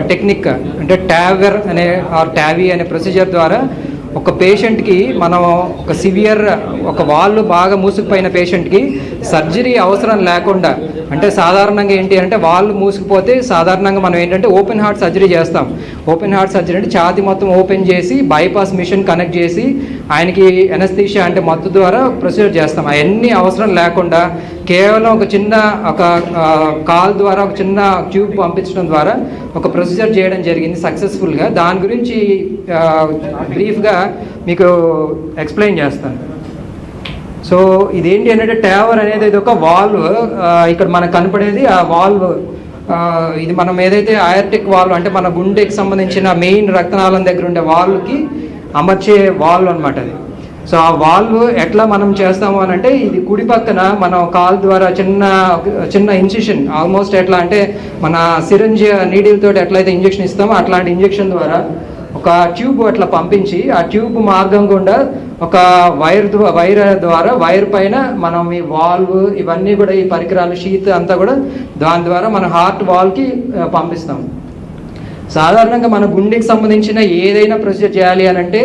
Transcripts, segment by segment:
Technique అంటే ట్యావర్ అనే are ట్యావీ అనే ప్రొసీజర్ ద్వారా ఒక పేషెంట్కి మనం ఒక సివియర్ ఒక వాళ్ళు బాగా మూసుకుపోయిన పేషెంట్కి సర్జరీ అవసరం లేకుండా అంటే సాధారణంగా ఏంటి అంటే వాళ్ళు మూసుకుపోతే సాధారణంగా మనం ఏంటంటే ఓపెన్ హార్ట్ సర్జరీ చేస్తాం. ఓపెన్ హార్ట్ సర్జరీ అంటే ఛాతి మొత్తం ఓపెన్ చేసి బైపాస్ మిషన్ కనెక్ట్ చేసి ఆయనకి ఎనస్థీషియా అంటే మత్తు ద్వారా ప్రొసీజర్ చేస్తాం. అవన్నీ అవసరం లేకుండా కేవలం ఒక చిన్న ఒక కాల్ ద్వారా ఒక చిన్న ట్యూబ్ పంపించడం ద్వారా ఒక ప్రొసీజర్ చేయడం జరిగింది సక్సెస్ఫుల్గా దాని గురించి బ్రీఫ్గా మీకు ఎక్స్ప్లెయిన్ చేస్తాను. సో ఇదేంటి అంటే టేవర్ అనేది ఇది ఒక వాల్వ్ ఇక్కడ మనకు కనపడేది ఆ వాల్వ్ ఇది మనం ఏదైతే ఆయర్టిక్ వాల్వ్ అంటే మన గుండెకి సంబంధించిన మెయిన్ రక్తనాళం దగ్గర ఉండే వాల్వ్కి అమర్చే వాల్వ్ అనమాట అది. సో ఆ వాల్వ్ ఎట్లా మనం చేస్తాము అని అంటే ఇది కుడి పక్కన మనం కాల్ ద్వారా చిన్న చిన్న ఇన్సిషన్ ఆల్మోస్ట్ ఎట్లా అంటే మన సిరంజ్ నీడిల్ తోటి ఎట్లయితే ఇంజెక్షన్ ఇస్తామో అట్లాంటి ఇంజెక్షన్ ద్వారా ఒక ట్యూబ్ అట్లా పంపించి ఆ ట్యూబ్ మార్గం గుండా ఒక వైర్ వైర్ ద్వారా వైర్ పైన మనం ఈ వాల్వ్ ఇవన్నీ కూడా ఈ పరికరాలు షీత్ అంతా కూడా దాని ద్వారా మన హార్ట్ వాల్వ్కి పంపిస్తాం. సాధారణంగా మన గుండెకి సంబంధించిన ఏదైనా ప్రొసీజర్ చేయాలి అని అంటే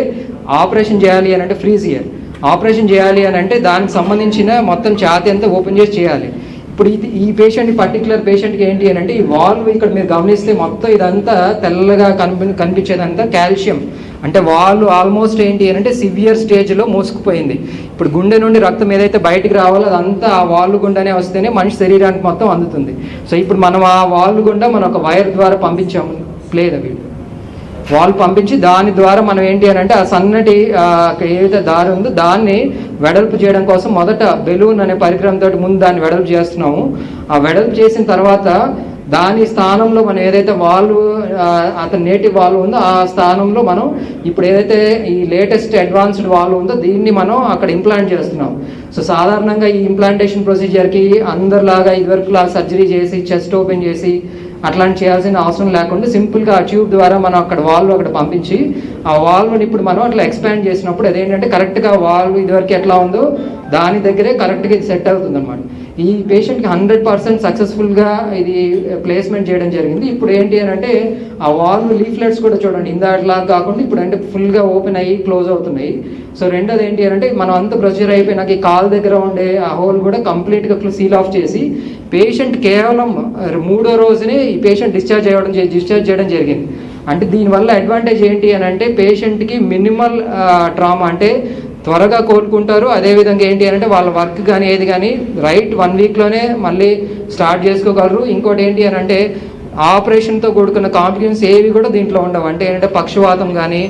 ఆపరేషన్ చేయాలి అని అంటే ఫ్రీజియర్. ఆపరేషన్ చేయాలి అని అంటే దానికి సంబంధించిన మొత్తం ఛాతి అంతా ఓపెన్ చేసి చేయాలి. ఇప్పుడు ఇది ఈ పేషెంట్ పర్టికులర్ పేషెంట్కి ఏంటి అని అంటే ఈ వాల్వ్ ఇక్కడ మీరు గమనిస్తే మొత్తం ఇదంతా తెల్లగా కనిపి కనిపించేదంతా కాల్షియం. అంటే వాళ్ళు ఆల్మోస్ట్ ఏంటి అని అంటే సివియర్ స్టేజ్లో మోసుకుపోయింది. ఇప్పుడు గుండె నుండి రక్తం ఏదైతే బయటికి రావాలో అదంతా ఆ వాల్వ్ గుండానే వస్తేనే మనిషి శరీరానికి మొత్తం అందుతుంది. సో ఇప్పుడు మనం ఆ వాల్వ్ గుండా మనం ఒక వైర్ ద్వారా పంపించాము. ప్లేదు వాళ్ళు వాల్ పంపించి దాని ద్వారా మనం ఏంటి అని అంటే ఆ సన్నటి ఏదైతే దారి ఉందో దాన్ని వెడల్పు చేయడం కోసం మొదట బెలూన్ అనే పరికరంతో ముందు దాన్ని వెడల్పు చేస్తున్నాము. ఆ వెడల్పు చేసిన తర్వాత దాని స్థానంలో మనం ఏదైతే వాల్వ్ అతని నేటివ్ వాల్వ్ ఉందో ఆ స్థానంలో మనం ఇప్పుడు ఏదైతే ఈ లేటెస్ట్ అడ్వాన్స్డ్ వాల్వ్ ఉందో దీన్ని మనం అక్కడ ఇంప్లాంట్ చేస్తున్నాం సో సాధారణంగా ఈ ఇంప్లాంటేషన్ ప్రొసీజర్కి అందరిలాగా ఇదివరకులా లాగా సర్జరీ చేసి చెస్ట్ ఓపెన్ చేసి అట్లాంటి చేయాల్సిన అవసరం లేకుండా సింపుల్గా ఆ ట్యూబ్ ద్వారా మనం అక్కడ వాల్వ్ అక్కడ పంపించి ఆ వాల్వ్ని ఇప్పుడు మనం అట్లా ఎక్స్పాండ్ చేసినప్పుడు అదేంటంటే కరెక్ట్గా వాల్వ్ ఇదివరకు ఎట్లా ఉందో దాని దగ్గరే కరెక్ట్గా ఇది సెట్ అవుతుంది అనమాట ఈ పేషెంట్కి హండ్రెడ్ పర్సెంట్ సక్సెస్ఫుల్గా ఇది ప్లేస్మెంట్ చేయడం జరిగింది. ఇప్పుడు ఏంటి అని అంటే ఆ వాల్వ్ లీఫ్లెట్స్ కూడా చూడండి ఇందాట్లా కాకుండా ఇప్పుడు అంటే ఫుల్గా ఓపెన్ అయ్యి క్లోజ్ అవుతున్నాయి. సో రెండోది ఏంటి అని అంటే మనం అంత ప్రొసీజర్ అయిపోయినాక ఈ కాల్ దగ్గర ఉండే ఆ హోల్ కూడా కంప్లీట్గా సీల్ ఆఫ్ చేసి పేషెంట్ కేవలం మూడో రోజునే ఈ పేషెంట్ డిశ్చార్జ్ అవ్వడం డిశ్చార్జ్ చేయడం జరిగింది. అంటే దీనివల్ల అడ్వాంటేజ్ ఏంటి అని అంటే పేషెంట్కి మినిమల్ ట్రామా అంటే త్వరగా కోలుకుంటారు. అదేవిధంగా ఏంటి అని అంటే వాళ్ళ వర్క్ కానీ ఏది కానీ రైట్ వన్ వీక్లోనే మళ్ళీ స్టార్ట్ చేసుకోగలరు. ఇంకోటి ఏంటి అని అంటే ఆపరేషన్తో కూడుకున్న కాంప్లికేషన్స్ ఏవి కూడా దీంట్లో ఉండవు. అంటే ఏంటంటే పక్షవాతం కానీ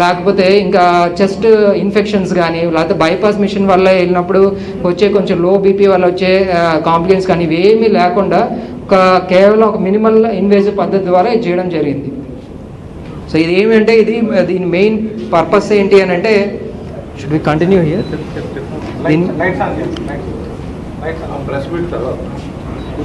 లేకపోతే ఇంకా చెస్ట్ ఇన్ఫెక్షన్స్ కానీ లేకపోతే బైపాస్ మిషన్ వల్ల వెళ్ళినప్పుడు వచ్చే కొంచెం లో బీపీ వల్ల వచ్చే కాంప్లికేషన్స్ కానీ ఇవేమీ లేకుండా ఒక కేవలం ఒక మినిమల్ ఇన్వేజివ్ పద్ధతి ద్వారా ఇది చేయడం జరిగింది. సో ఇది ఏమంటే ఇది దీని మెయిన్ పర్పస్ ఏంటి అని అంటే should we continue here? Lights, lights on. Lights, lights on. Press.